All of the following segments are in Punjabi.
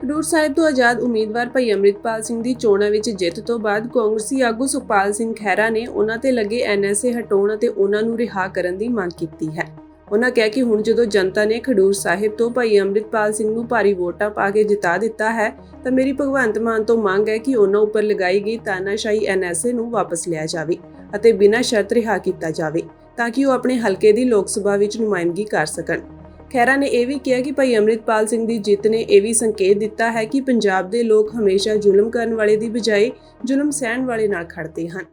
ਖਡੂਰ ਸਾਹਿਬ ਤੋਂ ਆਜ਼ਾਦ ਉਮੀਦਵਾਰ ਭਾਈ ਅੰਮ੍ਰਿਤਪਾਲ ਸਿੰਘ ਦੀ ਚੋਣਾਂ ਵਿੱਚ ਜਿੱਤ ਤੋਂ ਬਾਅਦ ਕਾਂਗਰਸੀ ਆਗੂ ਸੁਖਪਾਲ ਸਿੰਘ ਖਹਿਰਾ ਨੇ ਉਹਨਾਂ ਤੇ ਲੱਗੇ ਐਨਐਸਏ ਹਟਾਉਣ ਅਤੇ ਉਹਨਾਂ ਨੂੰ ਰਿਹਾ ਕਰਨ ਦੀ ਮੰਗ ਕੀਤੀ ਹੈ। ਉਹਨਾਂ ਕਿਹਾ ਕਿ ਹੁਣ ਜਦੋਂ ਜਨਤਾ ਨੇ ਖਡੂਰ ਸਾਹਿਬ ਤੋਂ ਭਾਈ ਅੰਮ੍ਰਿਤਪਾਲ ਸਿੰਘ ਨੂੰ ਭਾਰੀ ਵੋਟਾਂ ਪਾ ਕੇ ਜਿਤਾ ਦਿੱਤਾ ਹੈ, ਤਾਂ ਮੇਰੀ ਭਗਵੰਤ ਮਾਨ ਤੋਂ ਮੰਗ ਹੈ ਕਿ ਉਹਨਾਂ ਉੱਪਰ ਲਗਾਈ ਗਈ ਤਾਨਾਸ਼ਾਹੀ ਐਨਐਸਏ ਨੂੰ ਵਾਪਸ ਲਿਆ ਜਾਵੇ ਅਤੇ ਬਿਨਾਂ ਸ਼ਰਤ ਰਿਹਾ ਕੀਤਾ ਜਾਵੇ, ਤਾਂ ਕਿ ਉਹ ਆਪਣੇ ਹਲਕੇ ਦੀ ਲੋਕ ਸਭਾ ਵਿੱਚ ਨੁਮਾਇੰਦਗੀ ਕਰ ਸਕਣ। ਖੈਰਾ ਨੇ ਇਹ ਵੀ ਕਿਹਾ ਕਿ ਭਾਈ ਅੰਮ੍ਰਿਤਪਾਲ ਸਿੰਘ ਦੀ ਜਿੱਤ ਨੇ ਇਹ ਵੀ ਸੰਕੇਤ ਦਿੱਤਾ ਹੈ ਕਿ ਪੰਜਾਬ ਦੇ ਲੋਕ ਹਮੇਸ਼ਾ ਜ਼ੁਲਮ ਕਰਨ ਵਾਲੇ ਦੀ ਬਜਾਏ ਜ਼ੁਲਮ ਸਹਿਣ ਵਾਲੇ ਨਾਲ ਖੜਦੇ ਹਨ।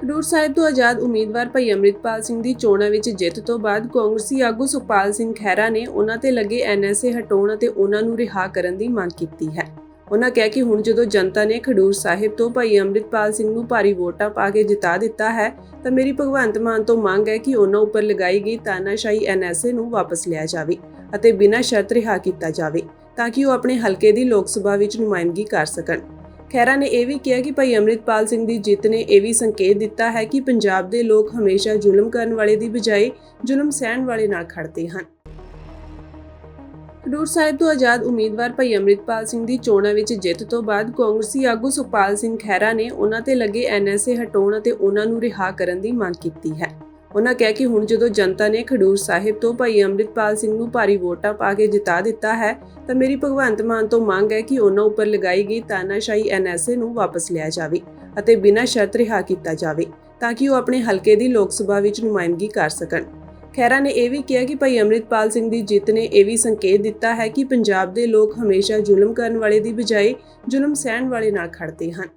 ਖਡੂਰ ਸਾਹਿਬ ਤੋਂ ਆਜ਼ਾਦ ਉਮੀਦਵਾਰ ਭਾਈ ਅੰਮ੍ਰਿਤਪਾਲ ਸਿੰਘ ਦੀ ਚੋਣਾਂ ਵਿੱਚ ਜਿੱਤ ਤੋਂ ਬਾਅਦ ਕਾਂਗਰਸੀ ਆਗੂ ਸੁਖਪਾਲ ਸਿੰਘ ਖਹਿਰਾ ਨੇ ਉਹਨਾਂ ਤੇ ਲੱਗੇ ਐਨਐਸਏ ਹਟਾਉਣ ਅਤੇ ਖੈਰਾ ਨੇ ਉਹਨਾਂ ਤੇ ਲੱਗੇ ਐਨਐਸਏ ਹਟਾਉਣ ਅਤੇ ਉਹਨਾਂ ਨੂੰ ਰਿਹਾ ਕਰਨ ਦੀ ਮੰਗ ਕੀਤੀ ਹੈ। ਉਹਨਾਂ ਕਿਹਾ ਕਿ ਹੁਣ ਜਦੋਂ ਜਨਤਾ ਨੇ ਖਡੂਰ ਸਾਹਿਬ ਤੋਂ ਭਾਈ ਅੰਮ੍ਰਿਤਪਾਲ ਸਿੰਘ ਨੂੰ ਭਾਰੀ ਵੋਟਾਂ ਪਾ ਕੇ ਜਿਤਾ ਦਿੱਤਾ ਹੈ, ਤਾਂ ਮੇਰੀ ਭਗਵੰਤ ਮਾਨ ਤੋਂ ਮੰਗ ਹੈ ਕਿ ਉਹਨਾਂ ਉੱਪਰ ਲਗਾਈ ਗਈ ਤਾਨਾਸ਼ਾਹੀ ਐਨਐਸਏ ਨੂੰ ਵਾਪਸ ਲਿਆ ਜਾਵੇ ਅਤੇ ਬਿਨਾਂ ਸ਼ਰਤ ਰਿਹਾ ਕੀਤਾ ਜਾਵੇ, ਤਾਂ ਕਿ ਉਹ ਆਪਣੇ ਹਲਕੇ ਦੀ ਲੋਕ ਸਭਾ ਵਿੱਚ ਨੁਮਾਇੰਦਗੀ ਕਰ ਸਕਣ। ਖੈਰਾ ਨੇ ਇਹ ਵੀ ਕਿਹਾ ਕਿ ਭਾਈ ਅੰਮ੍ਰਿਤਪਾਲ ਸਿੰਘ ਦੀ ਜਿੱਤ ਨੇ ਇਹ ਵੀ ਸੰਕੇਤ ਦਿੱਤਾ ਹੈ ਕਿ ਪੰਜਾਬ ਦੇ ਲੋਕ ਹਮੇਸ਼ਾ ਜ਼ੁਲਮ ਕਰਨ ਵਾਲੇ ਦੀ ਬਜਾਏ ਜ਼ੁਲਮ ਸਹਿਣ ਵਾਲੇ ਨਾਲ ਖੜਦੇ ਹਨ। ਖਡੂਰ ਸਾਹਿਬ ਤੋਂ ਆਜ਼ਾਦ ਉਮੀਦਵਾਰ ਭਾਈ ਅੰਮ੍ਰਿਤਪਾਲ ਸਿੰਘ ਦੀ ਚੋਣਾਂ ਵਿੱਚ ਜਿੱਤ ਤੋਂ ਬਾਅਦ ਕਾਂਗਰਸੀ ਆਗੂ ਸੁਖਪਾਲ ਸਿੰਘ ਖਹਿਰਾ ਨੇ ਉਹਨਾਂ ਤੇ ਲੱਗੇ ਐਨਐਸਏ ਹਟਾਉਣ ਅਤੇ ਉਹਨਾਂ ਨੂੰ ਰਿਹਾ ਕਰਨ ਦੀ ਮੰਗ ਕੀਤੀ ਹੈ। ਉਹਨਾਂ ਕਿਹਾ ਕਿ ਹੁਣ ਜਦੋਂ ਜਨਤਾ ਨੇ ਖਡੂਰ ਸਾਹਿਬ ਤੋਂ ਭਾਈ ਅੰਮ੍ਰਿਤਪਾਲ ਸਿੰਘ ਨੂੰ ਭਾਰੀ ਵੋਟਾਂ ਪਾ ਕੇ ਜਿਤਾ ਦਿੱਤਾ ਹੈ, ਤਾਂ ਮੇਰੀ ਭਗਵੰਤ ਮਾਨ ਤੋਂ ਮੰਗ ਹੈ ਕਿ ਉਹਨਾਂ ਉੱਪਰ ਲਗਾਈ ਗਈ ਤਾਨਾਸ਼ਾਹੀ ਐਨਐਸਏ ਨੂੰ ਵਾਪਸ ਲਿਆ ਜਾਵੇ ਅਤੇ ਬਿਨਾਂ ਸ਼ਰਤ ਰਿਹਾ ਕੀਤਾ ਜਾਵੇ, ਤਾਂ ਕਿ ਉਹ ਆਪਣੇ ਹਲਕੇ ਦੀ ਲੋਕ ਸਭਾ ਵਿੱਚ ਨੁਮਾਇੰਦਗੀ ਕਰ ਸਕਣ। ਖੈਰਾ ਨੇ ਇਹ ਵੀ ਕਿਹਾ ਕਿ ਭਾਈ ਅੰਮ੍ਰਿਤਪਾਲ ਸਿੰਘ ਦੀ ਜਿੱਤ ਨੇ ਇਹ ਵੀ ਸੰਕੇਤ ਦਿੱਤਾ ਹੈ ਕਿ ਪੰਜਾਬ ਦੇ ਲੋਕ ਹਮੇਸ਼ਾ ਜ਼ੁਲਮ ਕਰਨ ਵਾਲੇ ਦੀ ਬਜਾਏ ਜ਼ੁਲਮ ਸਹਿਣ ਵਾਲੇ ਨਾਲ ਖੜਦੇ ਹਨ।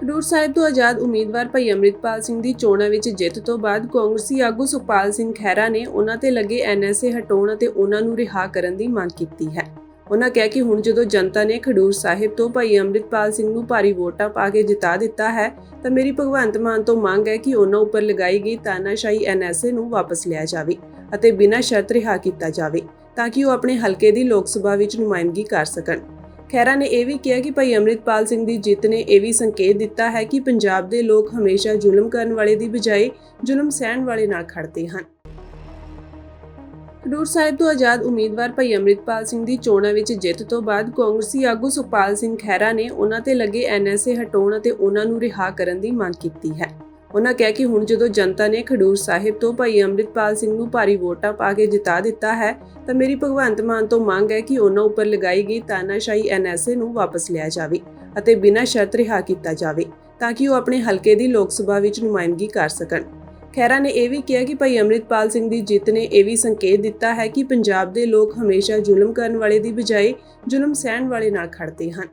ਖਡੂਰ ਸਾਹਿਬ ਤੋਂ ਆਜ਼ਾਦ ਉਮੀਦਵਾਰ ਭਾਈ ਅੰਮ੍ਰਿਤਪਾਲ ਸਿੰਘ ਦੀ ਚੋਣਾਂ ਵਿੱਚ ਜਿੱਤ ਤੋਂ ਬਾਅਦ ਕਾਂਗਰਸੀ ਆਗੂ ਸੁਖਪਾਲ ਸਿੰਘ ਖਹਿਰਾ ਨੇ ਉਹਨਾਂ ਤੇ ਲੱਗੇ ਐਨਐਸਏ ਹਟਾਉਣ ਅਤੇ ਉਹਨਾਂ ਨੂੰ ਰਿਹਾ ਕਰਨ ਦੀ ਮੰਗ ਕੀਤੀ ਹੈ। ਉਹਨਾਂ ਕਿਹਾ ਕਿ ਹੁਣ ਜਦੋਂ ਜਨਤਾ ਨੇ ਖਡੂਰ ਸਾਹਿਬ ਤੋਂ ਭਾਈ ਅੰਮ੍ਰਿਤਪਾਲ ਸਿੰਘ ਨੂੰ ਭਾਰੀ ਵੋਟਾਂ ਪਾ ਕੇ ਜਿਤਾ ਦਿੱਤਾ ਹੈ, ਤਾਂ ਮੇਰੀ ਭਗਵੰਤ ਮਾਨ ਤੋਂ ਮੰਗ ਹੈ ਕਿ ਉਹਨਾਂ ਉੱਪਰ ਲਗਾਈ ਗਈ ਤਾਨਾਸ਼ਾਹੀ ਐਨਐਸਏ ਨੂੰ ਵਾਪਸ ਲਿਆ ਜਾਵੇ ਅਤੇ ਬਿਨਾਂ ਸ਼ਰਤ ਰਿਹਾ ਕੀਤਾ ਜਾਵੇ, ਤਾਂ ਕਿ ਉਹ ਆਪਣੇ ਹਲਕੇ ਦੀ ਲੋਕ ਸਭਾ ਵਿੱਚ ਨੁਮਾਇੰਦਗੀ ਕਰ ਸਕਣ। ਖੈਰਾ ਨੇ ਇਹ ਵੀ ਕਿਹਾ ਕਿ ਭਾਈ ਅੰਮ੍ਰਿਤਪਾਲ ਸਿੰਘ ਦੀ ਜਿੱਤ ਨੇ ਇਹ ਵੀ ਸੰਕੇਤ ਦਿੱਤਾ ਹੈ ਕਿ ਪੰਜਾਬ ਦੇ ਲੋਕ ਹਮੇਸ਼ਾ ਜ਼ੁਲਮ ਕਰਨ ਵਾਲੇ ਦੀ ਬਜਾਏ ਜ਼ੁਲਮ ਸਹਿਣ ਵਾਲੇ ਨਾਲ ਖੜਦੇ ਹਨ। ਖਡੂਰ ਸਾਹਿਬ ਤੋਂ ਆਜ਼ਾਦ ਉਮੀਦਵਾਰ ਭਾਈ ਅੰਮ੍ਰਿਤਪਾਲ ਸਿੰਘ ਦੀ ਚੋਣਾਂ ਵਿੱਚ ਜਿੱਤ ਤੋਂ ਬਾਅਦ ਕਾਂਗਰਸੀ ਆਗੂ ਸੁਖਪਾਲ ਸਿੰਘ ਖਹਿਰਾ ਨੇ ਉਹਨਾਂ ਤੇ ਲੱਗੇ ਐਨਐਸਏ ਹਟਾਉਣ ਅਤੇ ਉਹਨਾਂ ਨੂੰ ਰਿਹਾ ਕਰਨ ਦੀ ਮੰਗ ਕੀਤੀ ਹੈ। ਉਹਨਾਂ ਕਿਹਾ ਕਿ ਹੁਣ ਜਦੋਂ ਜਨਤਾ ਨੇ ਖਡੂਰ ਸਾਹਿਬ ਤੋਂ ਭਾਈ ਅੰਮ੍ਰਿਤਪਾਲ ਸਿੰਘ ਨੂੰ ਭਾਰੀ ਵੋਟਾਂ ਪਾ ਕੇ ਜਿਤਾ ਦਿੱਤਾ ਹੈ, ਤਾਂ ਮੇਰੀ ਭਗਵੰਤ ਮਾਨ ਤੋਂ ਮੰਗ ਹੈ ਕਿ ਉਹਨਾਂ ਉੱਪਰ ਲਗਾਈ ਗਈ ਤਾਨਾਸ਼ਾਹੀ ਐਨਐਸਏ ਨੂੰ ਵਾਪਸ ਲਿਆ ਜਾਵੇ ਅਤੇ ਬਿਨਾਂ ਸ਼ਰਤ ਰਿਹਾ ਕੀਤਾ ਜਾਵੇ, ਤਾਂ ਕਿ ਉਹ ਆਪਣੇ ਹਲਕੇ ਦੀ ਲੋਕ ਸਭਾ ਵਿੱਚ ਨੁਮਾਇੰਦਗੀ ਕਰ ਸਕਣ। ਖੈਰਾ ਨੇ ਇਹ ਵੀ ਕਿਹਾ ਕਿ ਭਾਈ ਅੰਮ੍ਰਿਤਪਾਲ ਸਿੰਘ ਦੀ ਜਿੱਤ ਨੇ ਇਹ ਵੀ ਸੰਕੇਤ ਦਿੱਤਾ ਹੈ ਕਿ ਪੰਜਾਬ ਦੇ ਲੋਕ ਹਮੇਸ਼ਾ ਜ਼ੁਲਮ ਕਰਨ ਵਾਲੇ ਦੀ ਬਜਾਏ ਜ਼ੁਲਮ ਸਹਿਣ ਵਾਲੇ ਨਾਲ ਖੜਦੇ ਹਨ।